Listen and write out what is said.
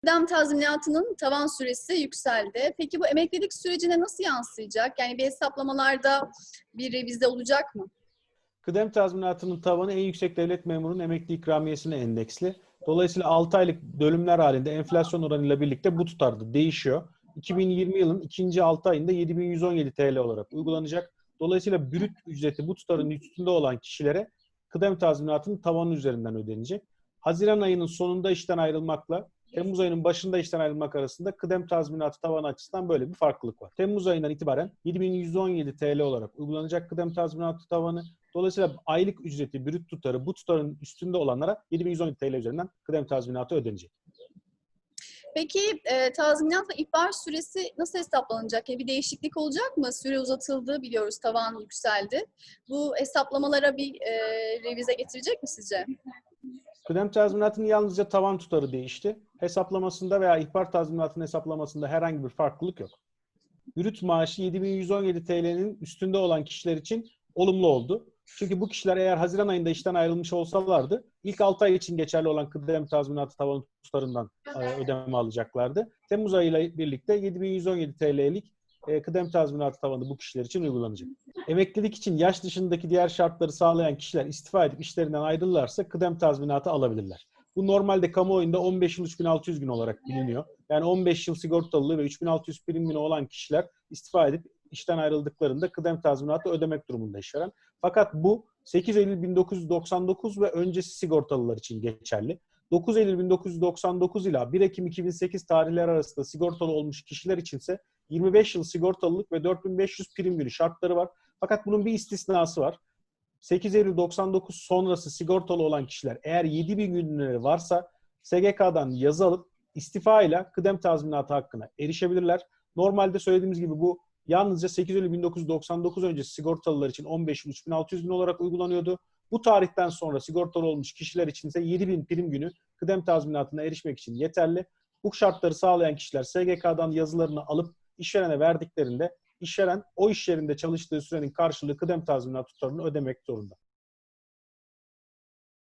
Kıdem tazminatının tavan süresi yükseldi. Peki bu emeklilik sürecine nasıl yansıyacak? Yani bir hesaplamalarda bir revize olacak mı? Kıdem tazminatının tavanı en yüksek devlet memurunun emekli ikramiyesine endeksli. Dolayısıyla 6 aylık bölümler halinde enflasyon oranıyla birlikte bu tutarda değişiyor. 2020 yılın ikinci 6 ayında 7117 TL olarak uygulanacak. Dolayısıyla brüt ücreti bu tutarın üstünde olan kişilere kıdem tazminatının tavanı üzerinden ödenecek. Haziran ayının sonunda işten ayrılmakla Temmuz ayının başında işten ayrılmak arasında kıdem tazminatı tavanı açısından böyle bir farklılık var. Temmuz ayından itibaren 7117 TL olarak uygulanacak kıdem tazminatı tavanı. Dolayısıyla aylık ücreti, brüt tutarı bu tutarın üstünde olanlara 7117 TL üzerinden kıdem tazminatı ödenecek. Peki e, tazminat ve ihbar süresi nasıl hesaplanacak? Yani bir değişiklik olacak mı? Süre uzatıldı biliyoruz, tavan yükseldi. Bu hesaplamalara bir e, revize getirecek mi sizce? Kıdem tazminatının yalnızca tavan tutarı değişti. Hesaplamasında veya ihbar tazminatının hesaplamasında herhangi bir farklılık yok. Brüt maaşı 7117 TL'nin üstünde olan kişiler için olumlu oldu. Çünkü bu kişiler eğer Haziran ayında işten ayrılmış olsalardı ilk 6 ay için geçerli olan kıdem tazminatı tavan tutarından e, ödeme alacaklardı. Temmuz ayıyla birlikte 7117 TL'lik e, kıdem tazminatı tavanı bu kişiler için uygulanacak. Emeklilik için yaş dışındaki diğer şartları sağlayan kişiler istifa edip işlerinden ayrılırlarsa kıdem tazminatı alabilirler. Bu normalde kamuoyunda 15 yıl 3600 gün olarak biliniyor. Yani 15 yıl sigortalılığı ve 3600 prim günü olan kişiler istifa edip işten ayrıldıklarında kıdem tazminatı ödemek durumunda işveren. Fakat bu 8 Eylül 1999 ve öncesi sigortalılar için geçerli. 9 Eylül 1999 ila 1 Ekim 2008 tarihleri arasında sigortalı olmuş kişiler içinse 25 yıl sigortalılık ve 4500 prim günü şartları var. Fakat bunun bir istisnası var. 8 Eylül 99 sonrası sigortalı olan kişiler eğer 7000 günleri varsa SGK'dan yazı alıp istifa ile kıdem tazminatı hakkına erişebilirler. Normalde söylediğimiz gibi bu yalnızca 8 Eylül 1999 öncesi sigortalılar için 15 yıl 3600 gün olarak uygulanıyordu. Bu tarihten sonra sigortalı olmuş kişiler için ise 7000 prim günü kıdem tazminatına erişmek için yeterli. Bu şartları sağlayan kişiler SGK'dan yazılarını alıp işverene verdiklerinde işveren o iş yerinde çalıştığı sürenin karşılığı kıdem tazminat tutarını ödemek zorunda.